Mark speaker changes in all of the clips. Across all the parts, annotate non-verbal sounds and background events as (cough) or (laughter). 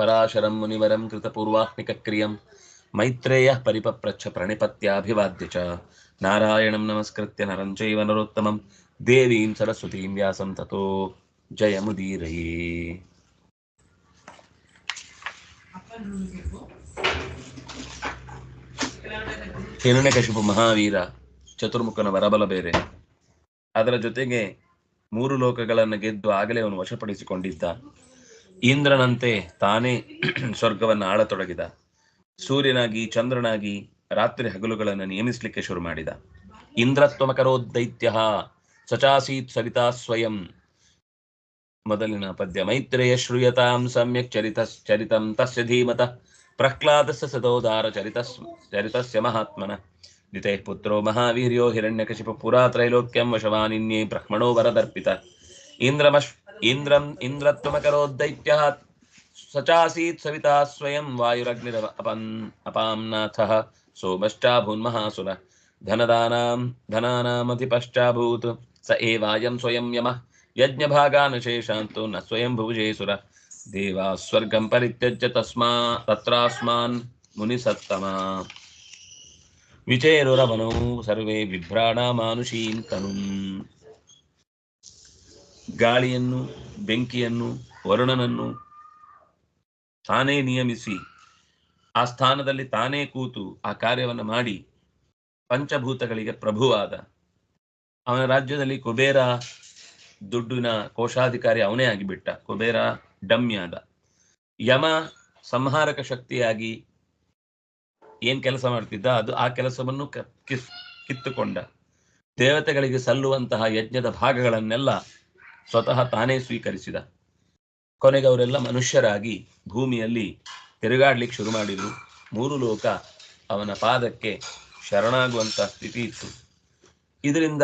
Speaker 1: ಪರಾಶರಂ ಮುನಿವರಂ ಕೃತಪೂರ್ವಾಹ್ನಿಕಕ್ರಿಯಂ ಮೈತ್ರೇಯ ಪರಿಪಪ್ರಚ್ಛ ಪ್ರಣಿಪತ್ಯಾಭಿವಾದ್ಯ ಚ. ನಾರಾಯಣಂ ನಮಸ್ಕೃತ್ಯ ನರಂ ಚೈವ ನರೋತ್ತಮಂ. ದೇವೀಂ ಸರಸ್ವತೀಂ ವ್ಯಾಸಂ ತಥೋ ಜಯಮುದೀರಯೇ ಹಿರಣ್ಯಕಶಿಪು ಮಹಾವೀರ, ಚತುರ್ಮುಖನ ವರಬಲ ಬೇರೆ. ಅದರ ಜೊತೆಗೆ ಮೂರು ಲೋಕಗಳನ್ನು ಗೆದ್ದು ಆಗಲೇ ಅವನು ವಶಪಡಿಸಿಕೊಂಡಿದ್ದ. ಇಂದ್ರನಂತೆ ತಾನೇ (clears throat) ಸ್ವರ್ಗವನ್ನು ಆಳತೊಡಗಿದ. ಸೂರ್ಯನಾಗಿ, ಚಂದ್ರನಾಗಿ, ರಾತ್ರಿ ಹಗಲುಗಳನ್ನು ನಿಯಮಿಸಲಿಕ್ಕೆ ಶುರು ಮಾಡಿದ. ಇಂದ್ರತ್ವಮಕರೋದ್ದೈತ್ಯ ಸಚಾಸೀತ್ ಸವಿತಾ ಸ್ವಯಂ. ಮೊದಲಿನ ಪದ್ಯ, ಮೈತ್ರೇಯ ಶ್ರೂಯತಾಂ ಸಮ್ಯಕ್ ಚರಿತ ಚರಿತಂ ತಸ್ಯ ಧೀಮತ, ಪ್ರಹ್ಲಾದಸ್ಯ ಸದೋದಾರ ಚರಿತ ಚರಿತಸ್ಯ ಮಹಾತ್ಮನ. ದಿತೇ ಪುತ್ರೋ ಮಹಾವೀರ್ಯೋ ಹಿರಣ್ಯಕಶಿಪ ಪುರಾ ತ್ರೈಲೋಕ್ಯಂ ವಶವಾನಿನ್ಯೇ ಬ್ರಹ್ಮಣೋ ವರದರ್ಪಿತ. ಇಂದ್ರಮಶ್ ಇಂದ್ರಂ ಇಂದ್ರತ್ವಮಕರೋದ್ದೈತ್ಯ ಸಚಾಸೀತ್ ಸವಿತಾ ಸ್ವಯಂ ವಾಯುರಗ್ನಿರವ ಅಪನ್ ಅಪಾಂನಾಥಃ ಸೋಮಶ್ಚಾಭೂನ್ಮಹಾಸುರ ಧನದಾನಾಂ ಧನಾನಾಮತಿಪಶ್ಚಾಭೂತ್ ಸ ಏವಾಯಂ ಸ್ವಯಂ ಯಮಃ ಯಜ್ಞಭಾಗಾನಶೇಷಾಂತು ನ ಸ್ವಯಂ ಭುಜೇಸುರ ದೇವಾ ಸ್ವರ್ಗಂ ಪರಿತ್ಯಜ್ಯ ತಸ್ಮಾ ತತ್ರಾಸ್ಮಾನ್ ಮುನಿಸತ್ತಮ ವಿಚೇರುರವನೌ ಸರ್ವೇ ಬಿಭ್ರಾಣ ಮಾನುಷೀಂ ತನುಂ ಗಾಳಿಯನ್ನು, ಬೆಂಕಿಯನ್ನು, ವರುಣನನ್ನು ತಾನೇ ನಿಯಮಿಸಿ, ಆ ಸ್ಥಾನದಲ್ಲಿ ತಾನೇ ಕೂತು ಆ ಕಾರ್ಯವನ್ನು ಮಾಡಿ ಪಂಚಭೂತಗಳಿಗೆ ಪ್ರಭುವಾದ. ಅವನ ರಾಜ್ಯದಲ್ಲಿ ಕುಬೇರ ದುಡ್ಡಿನ ಕೋಶಾಧಿಕಾರಿ ಅವನೇ ಆಗಿಬಿಟ್ಟ. ಕುಬೇರ ಡಮ್ಯಾದ. ಯಮ ಸಂಹಾರಕ ಶಕ್ತಿಯಾಗಿ ಏನ್ ಕೆಲಸ ಮಾಡ್ತಿದ್ದ? ಅದು ಆ ಕೆಲಸವನ್ನು ಕಿತ್ತುಕೊಂಡ. ದೇವತೆಗಳಿಗೆ ಸಲ್ಲುವಂತಹ ಯಜ್ಞದ ಭಾಗಗಳನ್ನೆಲ್ಲ ಸ್ವತಃ ತಾನೇ ಸ್ವೀಕರಿಸಿದ. ಕೊನೆಗೆ ಅವರೆಲ್ಲ ಮನುಷ್ಯರಾಗಿ ಭೂಮಿಯಲ್ಲಿ ತಿರುಗಾಡ್ಲಿಕ್ಕೆ ಶುರು ಮಾಡಿದ್ರು. ಮೂರು ಲೋಕ ಅವನ ಪಾದಕ್ಕೆ ಶರಣಾಗುವಂತ ಸ್ಥಿತಿ ಇತ್ತು. ಇದರಿಂದ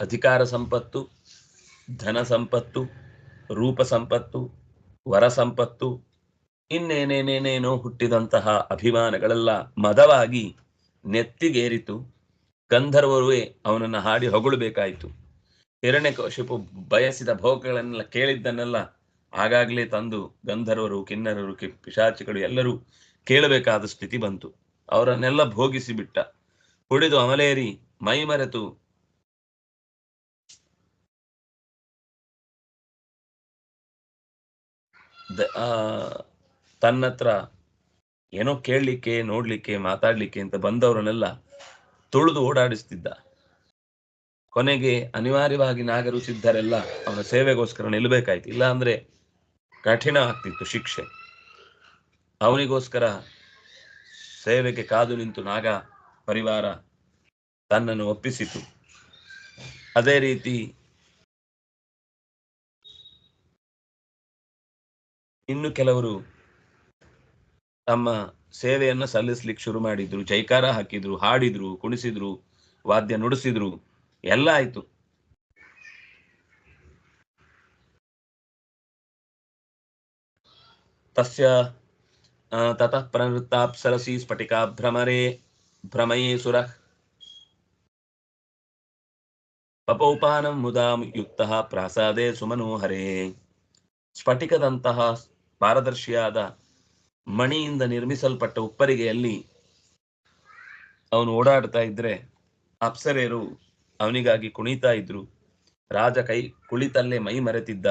Speaker 1: ಅಧಿಕಾರ ಸಂಪತ್ತು, ಧನ ಸಂಪತ್ತು, ರೂಪ ಸಂಪತ್ತು, ವರ ಸಂಪತ್ತು, ಇನ್ನೇನೇನೇನೇನೋ ಹುಟ್ಟಿದಂತಹ ಅಭಿಮಾನಗಳೆಲ್ಲ ಮದವಾಗಿ ನೆತ್ತಿಗೇರಿತು. ಗಂಧರ್ವರುವೇ ಅವನನ್ನು ಹಾಡಿ ಹೊಗಳಬೇಕಾಯಿತು. ಹಿರಣ್ಯಕಶಿಪು ಬಯಸಿದ ಭೋಗಗಳನ್ನೆಲ್ಲ ಕೇಳಿದ್ದನ್ನೆಲ್ಲ ಆಗಾಗ್ಲೇ ತಂದು ಗಂಧರ್ವರು ಕಿನ್ನರರು ಕಿ ಪಿಶಾಚಿಗಳು ಎಲ್ಲರೂ ಕೇಳಬೇಕಾದ ಸ್ಥಿತಿ ಬಂತು. ಅವರನ್ನೆಲ್ಲ ಭೋಗಿಸಿ ಬಿಟ್ಟ ಕುಡಿದು ಅಮಲೇರಿ ಮೈಮರೆತು ದ- ಆ, ತನ್ನತ್ರ ಏನೋ ಕೇಳಲಿಕ್ಕೆ ನೋಡ್ಲಿಕ್ಕೆ ಮಾತಾಡ್ಲಿಕ್ಕೆ ಅಂತ ಬಂದವರನ್ನೆಲ್ಲ ತುಳಿದು ಓಡಾಡಿಸ್ತಿದ್ದ. ಕೊನೆಗೆ ಅನಿವಾರ್ಯವಾಗಿ ನಾಗರು ಸಿದ್ಧರೆಲ್ಲ ಅವನ ಸೇವೆಗೋಸ್ಕರ ನಿಲ್ಲಬೇಕಾಯ್ತು. ಇಲ್ಲ ಅಂದ್ರೆ ಕಠಿಣ ಆಗ್ತಿತ್ತು ಶಿಕ್ಷೆ. ಅವನಿಗೋಸ್ಕರ ಸೇವೆಗೆ ಕಾದು ನಿಂತು ನಾಗ ಪರಿವಾರ ತನ್ನನ್ನು ಒಪ್ಪಿಸಿತು. ಅದೇ ರೀತಿ ಇನ್ನು ಕೆಲವರು ತಮ್ಮ ಸೇವೆಯನ್ನ ಸಲ್ಲಿಸ್ಲಿಕ್ಕೆ ಶುರು ಮಾಡಿದ್ರು. ಜೈಕಾರ ಹಾಕಿದ್ರು, ಹಾಡಿದ್ರು, ಕುಣಿಸಿದ್ರು, ವಾದ್ಯ ನುಡಿಸಿದ್ರು. ಎಲ್ಲ ಆಯ್ತು. ತಸ್ಯ ತತಃ ಪ್ರವೃತ್ತಾಪ್ಸರಸಿ ಸ್ಫಟಿಕಾ ಭ್ರಮರೇ, ಭ್ರಮಯೇ ಸುರ. ಪಪೌಪಾನಂ ಮುದಾ ಯುಕ್ತಃ ಪ್ರಾಸಾದೇ ಸುಮನೋಹರೇ ಸ್ಫಟಿಕದಂತಹ ಪಾರದರ್ಶಿಯಾದ ಮಣಿಯಿಂದ ನಿರ್ಮಿಸಲ್ಪಟ್ಟ ಉಪ್ಪರಿಗೆಯಲ್ಲಿ ಅವನು ಓಡಾಡ್ತಾ ಇದ್ರೆ ಅಪ್ಸರೆಯರು ಅವನಿಗಾಗಿ ಕುಣಿತಾ ಇದ್ರು. ರಾಜ ಕೈ ಕುಳಿತಲ್ಲೇ ಮೈ ಮರೆತಿದ್ದ.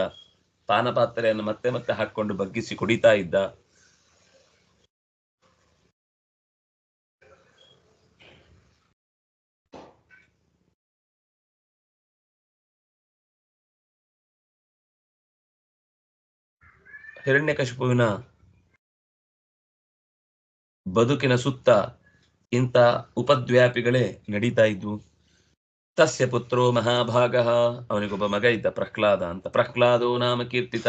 Speaker 1: ಪಾನಪಾತ್ರೆಯನ್ನು ಮತ್ತೆ ಮತ್ತೆ ಹಾಕೊಂಡು ಬಗ್ಗಿಸಿ ಕುಡಿತಾ ಇದ್ದ. ಹಿರಣ್ಯಕಶಿಪುವಿನ ಬದುಕಿನ ಸುತ್ತ ಇಂಥ ಉಪದ್ವ್ಯಾಪಿಗಳೇ ನಡೀತಾ ಇದ್ವು. ತಸ್ಯ ಪುತ್ರೋ ಮಹಾಭಾಗ ಅವನಿಗೊಬ್ಬ ಮಗ ಇದ್ದ ಪ್ರಹ್ಲಾದ ಅಂತ। ಪ್ರಹ್ಲಾದೋ ನಾಮ ಕೀರ್ತಿತ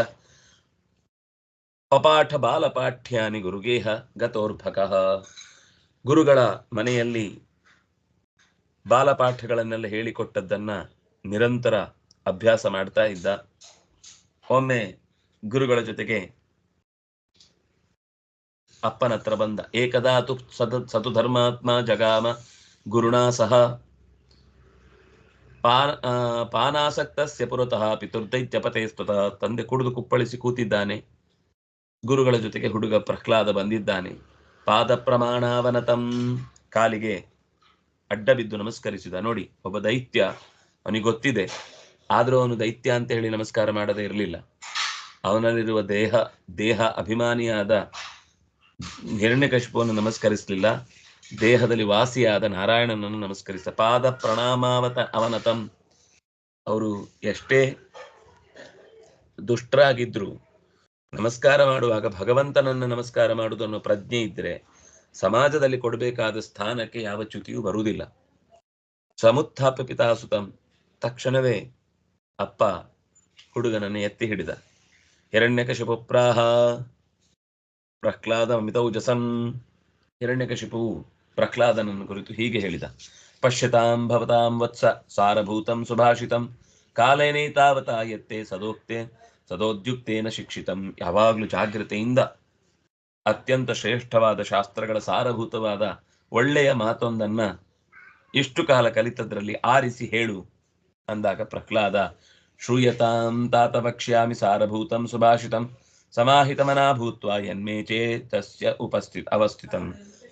Speaker 1: ಅಪಾಠ ಬಾಲಪಾಠ್ಯಾನಿ ಗುರುಗೇಹ ಗತೋರ್ಭಕಃ ಗುರುಗಳ ಮನೆಯಲ್ಲಿ ಬಾಲಪಾಠಗಳನ್ನೆಲ್ಲ ಹೇಳಿಕೊಟ್ಟದ್ದನ್ನ ನಿರಂತರ ಅಭ್ಯಾಸ ಮಾಡ್ತಾ ಇದ್ದ. ಒಮ್ಮೆ ಗುರುಗಳ ಜೊತೆಗೆ ಅಪ್ಪನತ್ರ ಬಂದ. ಏಕದಾ ತು ಸದ ಸತು ಧರ್ಮಾತ್ಮ ಜಗಾಮ, ಗುರುಣಾ ಸಹ ಪಾನ ಪಾನಾಸಕ್ತಸ್ಯ ಪುರತಃ ಪಿತುರ್ದೈತ್ಯಪತೆ ಸ್ತುತಃ ತಂದೆ ಕುಡಿದು ಕುಪ್ಪಳಿಸಿ ಕೂತಿದ್ದಾನೆ. ಗುರುಗಳ ಜೊತೆಗೆ ಹುಡುಗ ಪ್ರಹ್ಲಾದ ಬಂದಿದ್ದಾನೆ. ಪಾದ ಪ್ರಮಾಣಾವನತಂ. ಕಾಲಿಗೆ ಅಡ್ಡ ಬಿದ್ದು ನಮಸ್ಕರಿಸಿದ. ನೋಡಿ, ಒಬ್ಬ ದೈತ್ಯ, ಅವನಿಗೆ ಗೊತ್ತಿದೆ. ಆದರೂ ಅವನು ದೈತ್ಯ ಅಂತ ಹೇಳಿ ನಮಸ್ಕಾರ ಮಾಡದೇ ಇರಲಿಲ್ಲ. ಅವನಲ್ಲಿರುವ ದೇಹ ದೇಹ ಅಭಿಮಾನಿಯಾದ ಹಿರಣ್ಯಕಶಿಪವನ್ನು ನಮಸ್ಕರಿಸಲಿಲ್ಲ. ದೇಹದಲ್ಲಿ ವಾಸಿಯಾದ ನಾರಾಯಣನನ್ನು ನಮಸ್ಕರಿಸ ಪಾದ ಪ್ರಣಾಮಾವತ ಅವನತಂ. ಅವರು ಎಷ್ಟೇ ದುಷ್ಟರಾಗಿದ್ರು, ನಮಸ್ಕಾರ ಮಾಡುವಾಗ ಭಗವಂತನನ್ನು ನಮಸ್ಕಾರ ಮಾಡುವುದನ್ನು ಪ್ರಜ್ಞೆ ಇದ್ರೆ ಸಮಾಜದಲ್ಲಿ ಕೊಡಬೇಕಾದ ಸ್ಥಾನಕ್ಕೆ ಯಾವ ಚ್ಯುತಿಯೂ ಬರುವುದಿಲ್ಲ. ಸಮುತ್ಥಾಪ ಪಿತಾಸುತಂ. ತಕ್ಷಣವೇ ಅಪ್ಪ ಹುಡುಗನನ್ನು ಎತ್ತಿ ಹಿಡಿದ. ಹಿರಣ್ಯಕಶಿಪುಪ್ರಾಹ. ಪ್ರಹ್ಲಾದ ಮಿತೌಜಸಂ ಹಿರಣ್ಯಕಶಿಪುವು ಪ್ರಹ್ಲಾದನನ್ನು ಕುರಿತು ಹೀಗೆ ಹೇಳಿದ. ಪಶ್ಯತಾಂ ಭವತಾಂ ವತ್ಸ ಸಾರಭೂತಂ ಸುಭಾಷಿತಂ ಕಾಲೇನೇ ತಾವತ ಯತ್ತೆ ಸದೋಕ್ತೆ ಸದೋದ್ಯುಕ್ತೇನ ಶಿಕ್ಷಿತಂ ಯಾವಾಗಲೂ ಜಾಗ್ರತೆಯಿಂದ. ಅತ್ಯಂತ ಶ್ರೇಷ್ಠವಾದ ಶಾಸ್ತ್ರಗಳ ಸಾರಭೂತವಾದ ಒಳ್ಳೆಯ ಮಾತೊಂದನ್ನ ಇಷ್ಟು ಕಾಲ ಕಲಿತದ್ರಲ್ಲಿ ಆರಿಸಿ ಹೇಳು ಅಂದಾಗ ಪ್ರಹ್ಲಾದ, ಶ್ರೂಯತಾಂ ತಾತ ವಕ್ಷ್ಯಾಮಿ ಸಾರಭೂತಂ ಸುಭಾಷಿತಂ ಸಮಾಹಿತಮನಾ ಯನ್ಮೇ ಚೇತಸ್ಯ ಉಪಸ್ಥಿತ, ಅವಸ್ಥಿತಂ.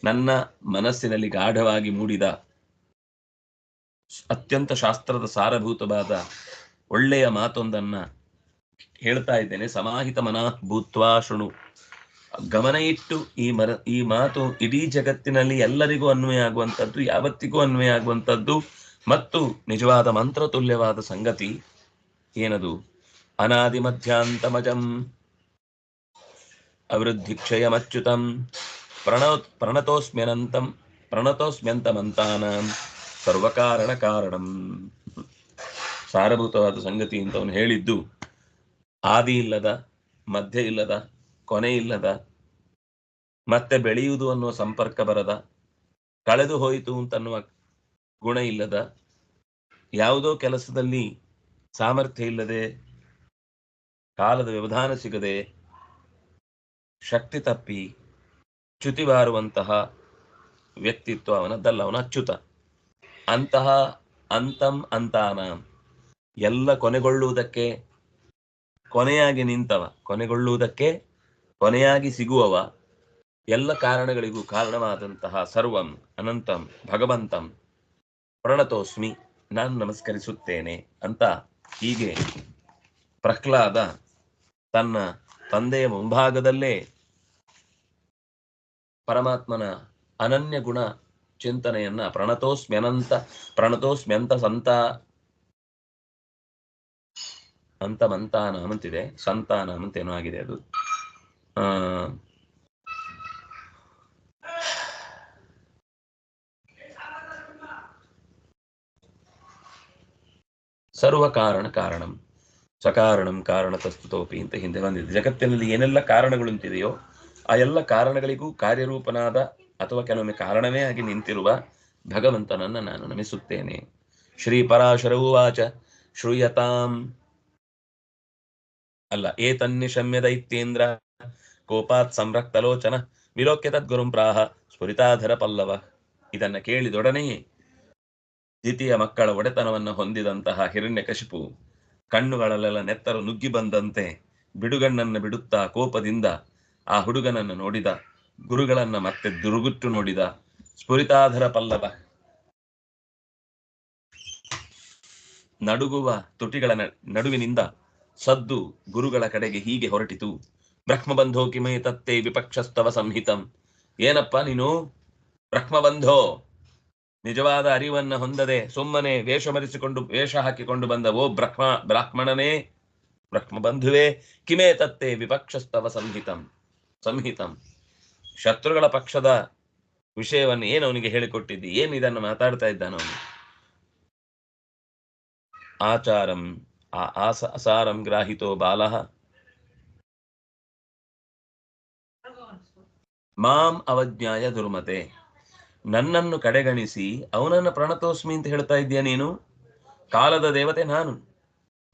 Speaker 1: ನನ್ನ ಮನಸ್ಸಿನಲ್ಲಿ ಗಾಢವಾಗಿ ಮೂಡಿದ ಅತ್ಯಂತ ಶಾಸ್ತ್ರದ ಸಾರಭೂತವಾದ ಒಳ್ಳೆಯ ಮಾತೊಂದನ್ನ ಹೇಳ್ತಾ ಇದ್ದೇನೆ. ಸಮಾಹಿತ ಮನಃ ಭೂತ್ವಾ ಶೃಣು. ಗಮನ ಇಟ್ಟು ಈ ಮರ, ಈ ಮಾತು ಇಡೀ ಜಗತ್ತಿನಲ್ಲಿ ಎಲ್ಲರಿಗೂ ಅನ್ವಯ ಆಗುವಂಥದ್ದು, ಯಾವತ್ತಿಗೂ ಅನ್ವಯ ಆಗುವಂಥದ್ದು ಮತ್ತು ನಿಜವಾದ ಮಂತ್ರ ತುಲ್ಯವಾದ ಸಂಗತಿ ಏನದು? ಅನಾದಿ ಮಧ್ಯಾಂತಮಜಂ ಅಭಿವೃದ್ಧಿ ಕ್ಷಯಮಚ್ಯುತಂ ಪ್ರಣೋ, ಪ್ರಣತೋಸ್ಮ್ಯನಂತಂ, ಪ್ರಣತೋಸ್ಮ್ಯಂತಮಂತಾನಂ ಸರ್ವಕಾರಣ ಕಾರಣಂ ಸಾರಭೂತವಾದ ಸಂಗತಿ ಅಂತ ಅವನು ಹೇಳಿದ್ದು, ಆದಿ ಇಲ್ಲದ, ಮಧ್ಯ ಇಲ್ಲದ, ಕೊನೆ ಇಲ್ಲದ, ಮತ್ತೆ ಬೆಳೆಯುವುದು ಅನ್ನುವ ಸಂಪರ್ಕ ಬರದ, ಕಳೆದು ಹೋಯಿತು ಅಂತನ್ನುವ ಗುಣ ಇಲ್ಲದ, ಯಾವುದೋ ಕೆಲಸದಲ್ಲಿ ಸಾಮರ್ಥ್ಯ ಇಲ್ಲದೆ, ಕಾಲದ ವ್ಯವಧಾನ ಸಿಗದೆ, ಶಕ್ತಿ ತಪ್ಪಿ ಚ್ಯುತಿ ಬಾರುವಂತಹ ವ್ಯಕ್ತಿತ್ವ ಅವನದ್ದಲ್ಲ ಅವನ ಅಚ್ಯುತ ಅಂತಹ ಅಂತಂ ಅಂತಾನ. ಎಲ್ಲ ಕೊನೆಗೊಳ್ಳುವುದಕ್ಕೆ ಕೊನೆಯಾಗಿ ನಿಂತವ, ಕೊನೆಗೊಳ್ಳುವುದಕ್ಕೆ ಕೊನೆಯಾಗಿ ಸಿಗುವವ, ಎಲ್ಲ ಕಾರಣಗಳಿಗೂ ಕಾರಣವಾದಂತಹ ಸರ್ವಂ ಅನಂತಂ ಭಗವಂತಂ ಪ್ರಣತೋಸ್ಮಿ, ನಾನು ನಮಸ್ಕರಿಸುತ್ತೇನೆ ಅಂತ ಹೀಗೆ ಪ್ರಹ್ಲಾದ ತನ್ನ ತಂದೆಯ ಮುಂಭಾಗದಲ್ಲೇ ಪರಮಾತ್ಮನ ಅನನ್ಯ ಗುಣ ಚಿಂತನೆಯನ್ನ ಪ್ರಣತೋಸ್ಮ್ಯನಂತ, ಪ್ರಣತೋಸ್ಮ್ಯಂತ ಸಂತ ಅಂತ ಮಂತಾನ ಅಂತಿದೆ ಸಂತಾನ ಅಂತೇನೋ ಆಗಿದೆ ಅದು. ಆ, ಸರ್ವ ಕಾರಣ ಕಾರಣಂ. ಸಕಾರಣಂ ಕಾರಣತಸ್ತುತೋಪಿ ಅಂತ ಹಿಂದೆ ಬಂದಿದೆ. ಜಗತ್ತಿನಲ್ಲಿ ಏನೆಲ್ಲ ಕಾರಣಗಳು ಅಂತಿದೆಯೋ ಆ ಎಲ್ಲ ಕಾರಣಗಳಿಗೂ ಕಾರ್ಯರೂಪನಾದ ಅಥವಾ ಕೆಲವೊಮ್ಮೆ ಕಾರಣವೇ ಆಗಿ ನಿಂತಿರುವ ಭಗವಂತನನ್ನ ನಾನು ನಮಿಸುತ್ತೇನೆ. ಶ್ರೀ ಪರಾಶರ ಉವಾಚ, ಶ್ರೂಯತಾಂ. ಅಲ್ಲ ಏತನ್ನಿಶಮ್ಯ ದೈತ್ಯೇಂದ್ರ, ಕೋಪಾತ್ ಸಂರಕ್ತಲೋಚನ, ವಿಲೋಕ್ಯ ತದ್ಗುರುಂ ಪ್ರಾಹ, ಸ್ಫುರಿತಾಧರ ಪಲ್ಲವ. ಇದನ್ನ ಕೇಳಿದೊಡನೆಯೇ ದ್ವಿತೀಯ ಮಕ್ಕಳ ಒಡೆತನವನ್ನು ಹೊಂದಿದಂತಹ ಹಿರಣ್ಯಕಶಿಪು ಕಣ್ಣುಗಳಲ್ಲೆಲ್ಲ ನೆತ್ತರು ನುಗ್ಗಿ ಬಂದಂತೆ ಬಿಡುಗಣ್ಣನ್ನು ಬಿಡುತ್ತಾ ಕೋಪದಿಂದ ಆ ಹುಡುಗನನ್ನು ನೋಡಿದ, ಗುರುಗಳನ್ನ ಮತ್ತೆ ದುರುಗುಟ್ಟು ನೋಡಿದ ಸ್ಫುರಿತಾಧರ ಪಲ್ಲವ. ನಡುಗುವ ತುಟಿಗಳ ನಡುವಿನಿಂದ ಸದ್ದು ಗುರುಗಳ ಕಡೆಗೆ ಹೀಗೆ ಹೊರಟಿತು. ಬ್ರಹ್ಮಬಂಧೋ ಕಿಮೇ ತತ್ತೇ ವಿಪಕ್ಷಸ್ತವ ಸಂಹಿತಂ. ಏನಪ್ಪ ನೀನು? ಬ್ರಹ್ಮಬಂಧೋ! ನಿಜವಾದ ಅರಿವನ್ನ ಹೊಂದದೆ ಸುಮ್ಮನೆ ವೇಷ ಮರೆಸಿಕೊಂಡು ವೇಷ ಹಾಕಿಕೊಂಡು ಬಂದ ಓ ಬ್ರಹ್ಮ, ಬ್ರಾಹ್ಮಣನೇ, ಬ್ರಹ್ಮಬಂಧುವೇ, ಕಿಮೇ ತತ್ತೇ ವಿಪಕ್ಷಸ್ತವ ಸಂಹಿತಂ. ಸಂಹಿತಂ. ಶತ್ರುಗಳ ಪಕ್ಷದ ವಿಷಯವನ್ನು ಏನು ಅವನಿಗೆ ಹೇಳಿಕೊಟ್ಟಿದ್ದಿ? ಏನು ಇದನ್ನು ಮಾತಾಡ್ತಾ ಇದ್ದಾನ ಅವನು? ಆಚಾರಂ, ಆ ಆಸ, ಅಸಾರಂ ಗ್ರಾಹಿತೋ ಬಾಲಃ. ಮಾಂ ಅವಜ್ಞಾಯ ದುರ್ಮತೆ. ನನ್ನನ್ನು ಕಡೆಗಣಿಸಿ ಅವನನ್ನು ಪ್ರಣತೋಸ್ಮಿ ಅಂತ ಹೇಳ್ತಾ ಇದ್ದೀಯ ನೀನು? ಕಾಲದ ದೇವತೆ ನಾನು.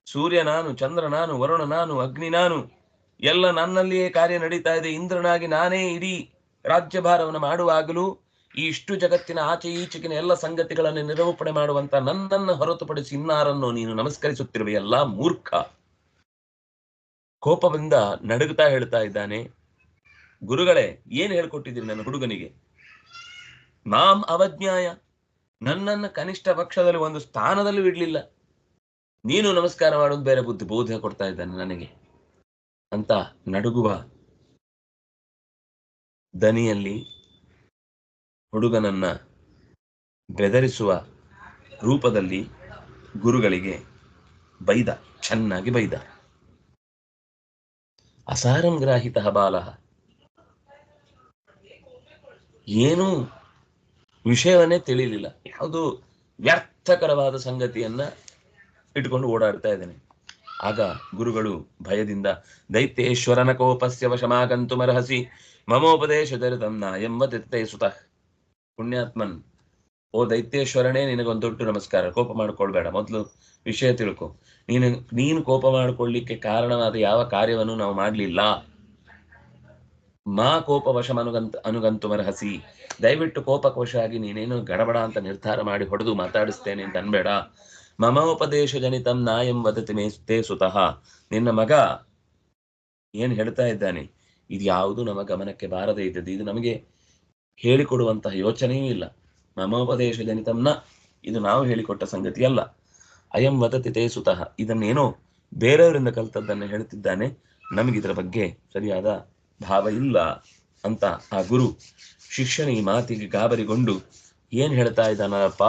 Speaker 1: ಸೂರ್ಯ ನಾನು, ಚಂದ್ರ ನಾನು, ವರುಣ ನಾನು, ಅಗ್ನಿ ನಾನು. ಎಲ್ಲ ನನ್ನಲ್ಲಿಯೇ ಕಾರ್ಯ ನಡೀತಾ ಇದೆ. ಇಂದ್ರನಾಗಿ ನಾನೇ ಇಡೀ ರಾಜ್ಯಭಾರವನ್ನು ಮಾಡುವಾಗಲೂ ಈ ಇಷ್ಟು ಜಗತ್ತಿನ ಆಚೆ ಈಚೆಗಿನ ಎಲ್ಲ ಸಂಗತಿಗಳನ್ನು ನಿರೂಪಣೆ ಮಾಡುವಂತ ನನ್ನನ್ನು ಹೊರತುಪಡಿಸಿ ಇನ್ನಾರನ್ನು ನೀನು ನಮಸ್ಕರಿಸುತ್ತಿರುವೆಯಲ್ಲ ಮೂರ್ಖ. ಕೋಪದಿಂದ ನಡುಗುತ್ತಾ ಹೇಳ್ತಾ ಇದ್ದಾನೆ, ಗುರುಗಳೇ, ಏನ್ ಹೇಳ್ಕೊಟ್ಟಿದ್ದೀರಿ ನನ್ನ ಹುಡುಗನಿಗೆ? ಮಾಂ ಅವಜ್ಞಾಯ. ನನ್ನನ್ನು ಕನಿಷ್ಠ ಪಕ್ಷದಲ್ಲಿ ಒಂದು ಸ್ಥಾನದಲ್ಲೂ ಇಡ್ಲಿಲ್ಲ. ನೀನು ನಮಸ್ಕಾರ ಮಾಡೋದು ಬೇರೆ ಬುದ್ಧಿ, ಬೋಧ ಕೊಡ್ತಾ ಇದ್ದಾನೆ ನನಗೆ. ಅಂತ ನಡುಗುವ ದನಿಯಲ್ಲಿ ಹುಡುಗನನ್ನ ಬೆದರಿಸುವ ರೂಪದಲ್ಲಿ ಗುರುಗಳಿಗೆ ಬೈದ, ಚೆನ್ನಾಗಿ ಬೈದ. ಅಸಾರಂ ಗ್ರಾಹಿತ ಬಾಲಃ. ಏನೂ ವಿಷಯವನ್ನೇ ತಿಳಿಯಲಿಲ್ಲ ಯಾವುದು ವ್ಯರ್ಥಕರವಾದ ಸಂಗತಿಯನ್ನ ಇಟ್ಕೊಂಡು ಓಡಾಡ್ತಾ ಇದ್ದಾನೆ. ಆಗ ಗುರುಗಳು ಭಯದಿಂದ, ದೈತ್ಯೇಶ್ವರನ ಕೋಪಸ್ಯ ವಶಮಾಗಂತು ಮರಹಸಿ, ಮಮೋಪದೇಶ ದರಿತಂ ನಾಯಂಬ ಸುತಃ ಸುತ. ಪುಣ್ಯಾತ್ಮನ್, ಓ ದೈತ್ಯೇಶ್ವರನೇ ನಿನಗೊಂದು ದೊಡ್ಡ ನಮಸ್ಕಾರ, ಕೋಪ ಮಾಡ್ಕೊಳ್ಬೇಡ. ಮೊದಲು ವಿಷಯ ತಿಳ್ಕೊ. ನೀನು ನೀನು ಕೋಪ ಮಾಡ್ಕೊಳ್ಳಿಕ್ಕೆ ಕಾರಣವಾದ ಯಾವ ಕಾರ್ಯವನ್ನು ನಾವು ಮಾಡಲಿಲ್ಲ? ಮಾ ಕೋಪ ವಶಮನುಗಂತ, ಅನುಗಂತು ಮರಹಸಿ. ದಯವಿಟ್ಟು ಕೋಪಕೋಶ ಆಗಿ ನೀನೇನು ಗಡಬಡ ಅಂತ ನಿರ್ಧಾರ ಮಾಡಿ ಹೊಡೆದು ಮಾತಾಡಿಸ್ತೇನೆ ಅಂತ ಅನ್ಬೇಡ. ಮಮೋಪದೇಶ ಜನಿತಂ ನಾಯಂ ವದತಿ ಮೇ ತೇ ಸುತಃ. ನಿನ್ನ ಮಗ ಏನ್ ಹೇಳ್ತಾ ಇದ್ದಾನೆ? ಇದು ಯಾವುದು ನಮ್ಮ ಗಮನಕ್ಕೆ ಬಾರದೇ ಇದ್ದದ್ದು. ಇದು ನಮಗೆ ಹೇಳಿಕೊಡುವಂತಹ ಯೋಚನೆಯೂ ಇಲ್ಲ. ಮಮೋಪದೇಶ ಜನಿತಂ ನ ಇದು ನಾವು ಹೇಳಿಕೊಟ್ಟ ಸಂಗತಿ ಅಲ್ಲ. ಅಯಂ ವದತಿ ತೇ ಸುತಃ. ಇದನ್ನೇನೋ ಬೇರೆಯವರಿಂದ ಕಲ್ತದ್ದನ್ನು ಹೇಳ್ತಿದ್ದಾನೆ. ಇದರ ಬಗ್ಗೆ ಸರಿಯಾದ ಭಾವ ಇಲ್ಲ ಅಂತ ಆ ಗುರು ಶಿಕ್ಷಣ ಈ ಮಾತಿಗೆ ಗಾಬರಿಗೊಂಡು ಏನ್ ಹೇಳ್ತಾ ಇದ್ದಾನಪ್ಪ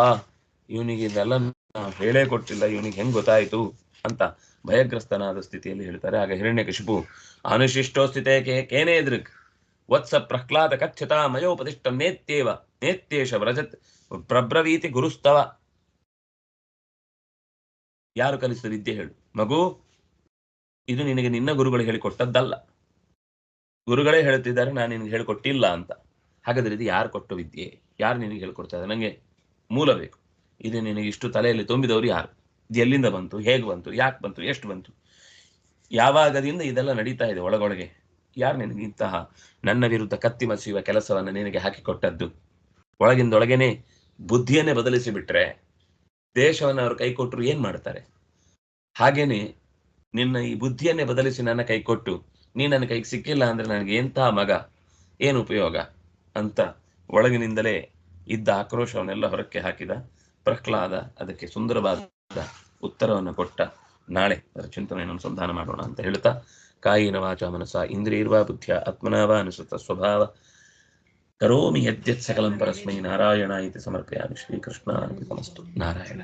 Speaker 1: ಇವನಿಗೆ ಇದೆಲ್ಲ ಹೇಳೇ ಕೊಟ್ಟಿಲ್ಲ, ಇವನಿಗೆ ಹೆಂಗ್ ಗೊತ್ತಾಯ್ತು ಅಂತ ಭಯಗ್ರಸ್ತನಾದ ಸ್ಥಿತಿಯಲ್ಲಿ ಹೇಳ್ತಾರೆ. ಆಗ ಹಿರಣ್ಯಕಶಿಪು ಅನುಶಿಷ್ಟೋ ಸ್ಥಿತೇ ಕೇ, ಕೇನೇ ದೃಕ್? ವತ್ಸ ಪ್ರಹ್ಲಾದ ಕಚ್ಚತ ಮಯೋಪದಿಷ್ಟ ನೇತ್ಯೇವ, ನೇತ್ಯೇಶ ವ್ರಜತ್ ಪ್ರಬ್ರವೀತಿ ಗುರುಸ್ತವ. ಯಾರು ಕಲಿಸಿದ ವಿದ್ಯೆ ಹೇಳು. ಮಗು, ಇದು ನಿನಗೆ ನಿನ್ನ ಗುರುಗಳು ಹೇಳಿಕೊಟ್ಟದ್ದಲ್ಲ. ಗುರುಗಳೇ ಹೇಳ್ತಿದ್ದಾರೆ ನಾನು ನಿನಗೆ ಹೇಳಿಕೊಟ್ಟಿಲ್ಲ ಅಂತ. ಹಾಗಾದ್ರೆ ಇದು ಯಾರು ಕೊಟ್ಟ ವಿದ್ಯೆ? ಯಾರು ನಿನಗೆ ಹೇಳ್ಕೊಡ್ತಾ ಇದ್ದಾರೆ? ನಂಗೆ ಮೂಲ ಬೇಕು ಇದು ನಿನಗೆ ಇಷ್ಟು ತಲೆಯಲ್ಲಿ ತುಂಬಿದವರು ಯಾರು? ಎಲ್ಲಿಂದ ಬಂತು? ಹೇಗೆ ಬಂತು? ಯಾಕೆ ಬಂತು? ಎಷ್ಟು ಬಂತು? ಯಾವಾಗದಿಂದ ಇದೆಲ್ಲ ನಡೀತಾ ಇದೆ ಒಳಗೊಳಗೆ? ಯಾರು ನಿನಗೆ ಇಂತಹ ನನ್ನ ವಿರುದ್ಧ ಕತ್ತಿ ಮಸಿಯುವ ಕೆಲಸವನ್ನು ನಿನಗೆ ಹಾಕಿಕೊಟ್ಟದ್ದು? ಒಳಗಿಂದೊಳಗೇನೆ ಬುದ್ಧಿಯನ್ನೇ ಬದಲಿಸಿ ಬಿಟ್ರೆ ದೇಶವನ್ನು ಅವರು ಕೈ ಕೊಟ್ಟರು ಏನ್ ಮಾಡ್ತಾರೆ? ಹಾಗೇನೆ ನಿನ್ನ ಈ ಬುದ್ಧಿಯನ್ನೇ ಬದಲಿಸಿ ನನ್ನ ಕೈ ಕೊಟ್ಟು ನೀ ನನ್ನ ಕೈಗೆ ಸಿಕ್ಕಿಲ್ಲ ಅಂದ್ರೆ ನನಗೆ ಎಂತಹ ಮಗ? ಏನು ಉಪಯೋಗ? ಅಂತ ಒಳಗಿನಿಂದಲೇ ಇದ್ದ ಆಕ್ರೋಶವನ್ನೆಲ್ಲ ಹೊರಕ್ಕೆ ಹಾಕಿದ ಪ್ರಹ್ಲಾದ ಅದಕ್ಕೆ ಸುಂದರವಾದ ಉತ್ತರವನ್ನು ಕೊಟ್ಟ ನಾಳೆ ಅದರ ಚಿಂತನೆಯನ್ನು ಅನುಸಂಧಾನ ಮಾಡೋಣ ಅಂತ ಹೇಳ್ತಾ, ಕಾಯಿನ ವಾಚ ಮನಸ ಇಂದ್ರಿಯರ್ವಾ ಬುದ್ಧಿಯ ಆತ್ಮನಾವ ಅನುಸೃತ ಸ್ವಭಾವ. ಕರೋಮಿ ಯದ್ಯತ್ ಸಕಲಂ ಪರಸ್ಮೈ ನಾರಾಯಣ ಇತಿ ಸಮರ್ಪಯಾಮಿ ಶ್ರೀಕೃಷ್ಣ ಅರ್ಪಿತಮಸ್ತು ನಾರಾಯಣ